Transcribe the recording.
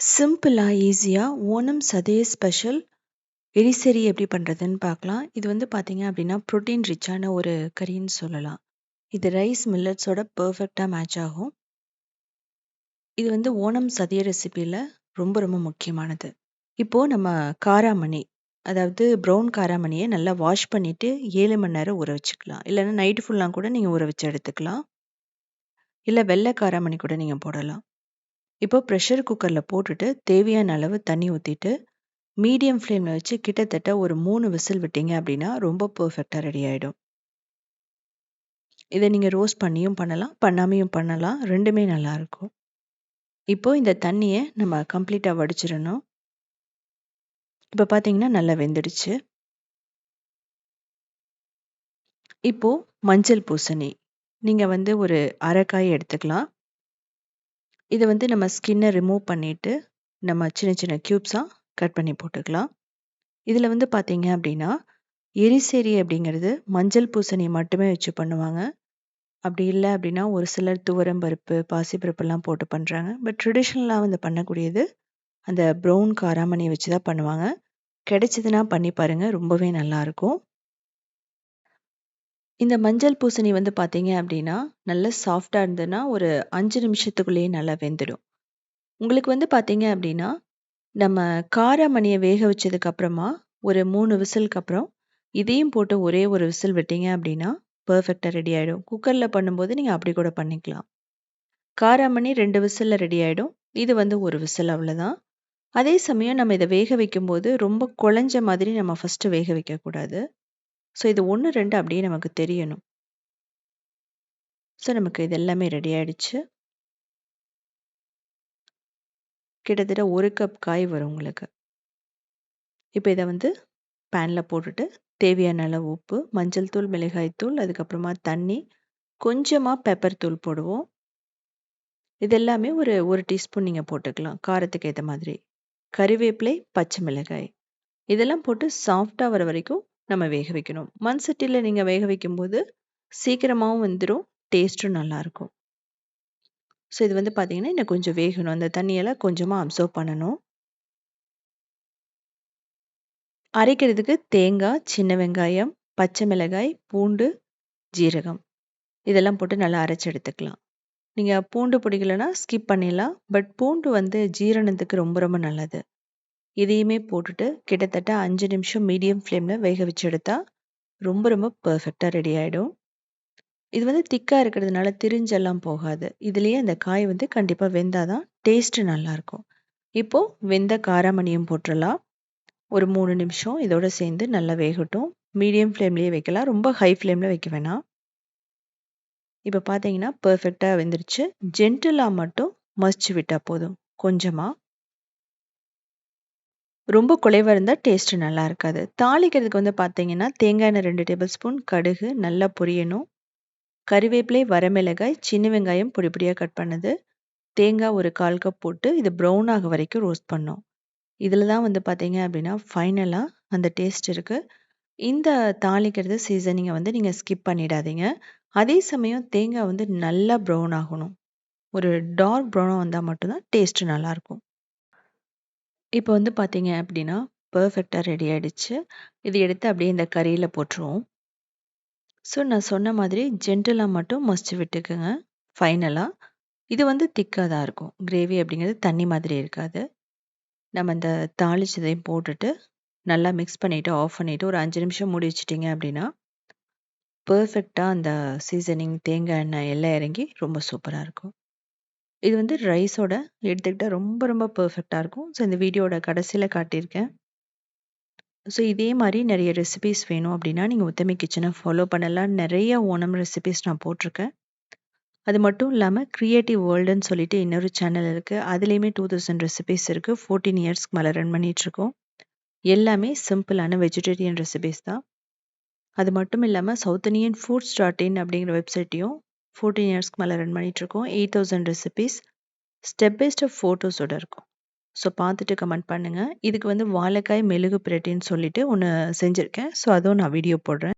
சிம்பிளாக ஈஸியாக ஓணம் சதய ஸ்பெஷல் எரிசரி எப்படி பண்ணுறதுன்னு பார்க்கலாம். இது வந்து பார்த்தீங்க அப்படின்னா, புரோட்டீன் ரிச்சான ஒரு கறின்னு சொல்லலாம். இது ரைஸ், மில்லட்ஸோட பர்ஃபெக்டாக மேட்ச் ஆகும். இது வந்து ஓணம் சதய ரெசிபியில் ரொம்ப ரொம்ப முக்கியமானது. இப்போது நம்ம காராமணி, அதாவது ப்ரௌன் காராமணியை நல்லா வாஷ் பண்ணிவிட்டு ஏழு மணி நேரம் ஊற வச்சுக்கலாம். இல்லைன்னா நைட்டு ஃபுல்லாக கூட நீங்கள் ஊற வச்சு எடுத்துக்கலாம். இல்லை வெள்ளை காராமணி கூட நீங்கள் போடலாம். இப்போ ப்ரெஷர் குக்கரில் போட்டுட்டு தேவையான அளவு தண்ணி ஊற்றிட்டு மீடியம் ஃப்ளேமில் வச்சு கிட்டத்தட்ட ஒரு மூணு விசில் விட்டீங்க அப்படின்னா, ரொம்ப பர்ஃபெக்டாக ரெடி ஆகிடும் இதை நீங்கள் ரோஸ்ட் பண்ணியும் பண்ணலாம், பண்ணாமையும் பண்ணலாம். ரெண்டுமே நல்லாயிருக்கும் இப்போ இந்த தண்ணியை நம்ம கம்ப்ளீட்டாக வடிச்சிடணும் இப்போ பார்த்தீங்கன்னா, நல்லா வெந்துடுச்சு. இப்போ மஞ்சள் பூசணி. நீங்கள் வந்து ஒரு அரைக்காய் எடுத்துக்கலாம். இதை வந்து நம்ம ஸ்கின்னை ரிமூவ் பண்ணிவிட்டு நம்ம சின்ன சின்ன க்யூப்ஸாக கட் பண்ணி போட்டுக்கலாம். இதில் வந்து பார்த்தீங்க அப்படின்னா, எரிசேரி அப்படிங்கிறது மஞ்சள் பூசணி மட்டுமே வச்சு பண்ணுவாங்க. அப்படி இல்லை அப்படின்னா, ஒரு சிலர் துவரம் பருப்பு, பாசிப்பருப்புலாம் போட்டு பண்ணுறாங்க பட் ட்ரெடிஷ்னலாக வந்து பண்ணக்கூடியது, அந்த ப்ரௌன் காராமணியை வச்சு தான் பண்ணுவாங்க. கிடைச்சதுன்னா பண்ணி பாருங்கள் ரொம்பவே நல்லாயிருக்கும் இந்த மஞ்சள் பூசணி வந்து பார்த்தீங்க அப்படின்னா, நல்ல சாஃப்ட்டா இருந்ததுன்னா, ஒரு 5 நிமிஷத்துக்குள்ளேயே நல்லா வெந்துடும். உங்களுக்கு வந்து பார்த்தீங்க அப்படின்னா, நம்ம காராமணிய வேக வச்சதுக்கு அப்புறமா, ஒரு 3 விசிலுக்கு அப்புறம், இதையும் போட்டு ஒரே ஒரு விசில் விட்டீங்க அப்படின்னா, பெர்ஃபெக்ட்டா ரெடி ஆயிடும். குக்கர்ல பண்ணும்போது நீங்க அப்படி கூட பண்ணிக்கலாம். காராமணி 2 விசில்ல ரெடி ஆயிடும். இது வந்து 1 விசில் அவ்வளோதான். அதே சமயம் நம்ம இத வேக வைக்கும்போது, ரொம்ப குழஞ்ச மாதிரி நம்ம ஃபர்ஸ்ட்டு வேக வைக்கக்கூடாது. ஸோ இது 1, 2 அப்படியே நமக்கு தெரியணும். ஸோ நமக்கு இது எல்லாமே ரெடி ஆயிடுச்சு. கிட்டத்தட்ட ஒரு கப் காய் வரும் உங்களுக்கு. இப்போ இதை வந்து பேனில் போட்டுட்டு, தேவையான அளவு உப்பு, மஞ்சள் தூள், மிளகாய் தூள், அதுக்கப்புறமா தண்ணி, கொஞ்சமா பெப்பர் தூள் போடுவோம். இது எல்லாமே ஒரு டீஸ்பூன் நீங்கள் போட்டுக்கலாம். காரத்துக்கு ஏற்ற மாதிரி. கறிவேப்பிலை, பச்சை மிளகாய். இதெல்லாம் போட்டு சாஃப்ட்டா வர வரைக்கும் நம்ம வேக வைக்கணும். மண் சட்டியில நீங்க வேக வைக்கும்போது, சீக்கிரமாகவும் வந்துடும் டேஸ்ட்டும் நல்லாயிருக்கும் ஸோ இது வந்து பார்த்தீங்கன்னா, இன்னும் கொஞ்சம் வேகணும். அந்த தண்ணியெல்லாம் கொஞ்சமாக அப்சர்வ் பண்ணணும். அரைக்கிறதுக்கு தேங்காய், சின்ன வெங்காயம், பச்சை மிளகாய், பூண்டு, ஜீரகம். இதெல்லாம் போட்டு நல்லா அரைச்சி எடுத்துக்கலாம். நீங்க பூண்டு பிடிக்கலன்னா ஸ்கிப் பண்ணிடலாம். பட் பூண்டு வந்து ஜீரணத்துக்கு ரொம்ப ரொம்ப நல்லது. இதையுமே போட்டுட்டு கிட்டத்தட்ட அஞ்சு நிமிஷம் மீடியம் ஃப்ளேமில் வேக வச்சு எடுத்தால் ரொம்ப ரொம்ப பர்ஃபெக்டாக ரெடி ஆகிடும் இது வந்து திக்காக இருக்கிறதுனால திரிஞ்செல்லாம் போகாது. இதுலேயே அந்த காய் வந்து கண்டிப்பாக வெந்தால் தான் டேஸ்ட்டு நல்லாயிருக்கும் இப்போது வெந்த காராமணியும் போட்டுடலாம் ஒரு மூணு நிமிஷம் இதோட சேர்ந்து நல்லா வேகட்டும். மீடியம் ஃப்ளேம்லேயே வைக்கலாம். ரொம்ப ஹை ஃப்ளேமில் வைக்க வேணாம். இப்போ பார்த்தீங்கன்னா, பர்ஃபெக்டாக வெந்துருச்சு. ஜென்டிலாக மட்டும் மசிச்சு விட்டால் போதும். கொஞ்சமாக ரொம்ப குலைவாக இருந்தால் டேஸ்ட்டு நல்லா இருக்காது. தாளிக்கிறதுக்கு வந்து பார்த்தீங்கன்னா, தேங்காய் எண்ணெய் ரெண்டு டேபிள் ஸ்பூன், கடுகு நல்லா பொரியணும். கறிவேப்பிலை, வரமிளகாய், சின்ன வெங்காயம் பொடி பொடியாக கட் பண்ணது, தேங்காய் ஒரு 1/4 கப் போட்டு இது ப்ரௌன் ஆக வரைக்கும் ரோஸ்ட் பண்ணோம் இதில் தான் வந்து பார்த்தீங்க அப்படின்னா, ஃபைனலாக அந்த டேஸ்ட் இருக்குது இந்த தாளிக்கிறது சீசனிங்கை வந்து நீங்கள் ஸ்கிப் பண்ணிடாதீங்க. அதே சமயம் தேங்காய் வந்து நல்லா ப்ரௌன் ஆகணும். ஒரு டார்க் ப்ரௌனாக வந்தால் மட்டும்தான் டேஸ்ட்டு நல்லாயிருக்கும் இப்போ வந்து பார்த்தீங்க அப்படின்னா, பெர்ஃபெக்ட்டா ரெடி ஆயிடுச்சு. இது எடுத்து அப்படியே இந்த கறியில போட்டுருவோம். ஸோ நான் சொன்ன மாதிரி ஜென்டிலா மட்டும் மசிச்சு விட்டுக்கங்க. ஃபைனலா. இது வந்து திக்கா தான் இருக்கும். கிரேவி அப்படிங்கிறது தண்ணி மாதிரி இருக்காது. நம்ம இந்த தாளிச்சதையும் போட்டுட்டு, நல்லா மிக்ஸ் பண்ணிட்டு, ஆஃப் பண்ணிட்டு ஒரு 5 நிமிஷம் மூடி வச்சுட்டீங்க அப்படின்னா, பெர்ஃபெக்ட்டா அந்த சீசனிங், தேங்காய் எண்ணெய் எல்லாம் இறங்கி ரொம்ப சூப்பரா இருக்கும். இது வந்து ரைஸோட எடுத்துக்கிட்டால் ரொம்ப ரொம்ப பர்ஃபெக்டாக இருக்கும். ஸோ இந்த வீடியோட கடைசியில் காட்டியிருக்கேன். ஸோ இதே மாதிரி நிறைய ரெசிபிஸ் வேணும் அப்படின்னா, நீங்கள் உத்தமி கிச்சனை ஃபாலோ பண்ணலாம். நிறைய ஓணம் ரெசிபிஸ் நான் போட்டிருக்கேன். அது மட்டும் இல்லாமல் க்ரியேட்டிவ் வேர்ல்டுன்னு சொல்லிட்டு இன்னொரு சேனல் இருக்குது அதுலேயுமே டூ தௌசண்ட் ரெசிபீஸ் இருக்கு. 14 இயர்ஸ்க்கு மேலே ரன் பண்ணிகிட்ருக்கோம் எல்லாமே சிம்பிளான வெஜிடேரியன் ரெசிபீஸ் தான். அது மட்டும் இல்லாமல் south Indian foods dot in அப்படிங்கிற வெப்சைட்டையும் 14 இயர்ஸ்க்கு மேலே ரன் பண்ணிட்டுருக்கோம். 8000 ரெசிபீஸ் ஸ்டெப் பை ஸ்டெப் ஃபோட்டோஸோட இருக்கும். ஸோ பார்த்துட்டு கமெண்ட் பண்ணுங்க. இதுக்கு வந்து வாழைக்காய் மெழுகு பிரட்டின்னு சொல்லிட்டு ஒன்று செஞ்சிருக்கேன். ஸோ அதுவும் நான் வீடியோ போடுறேன்.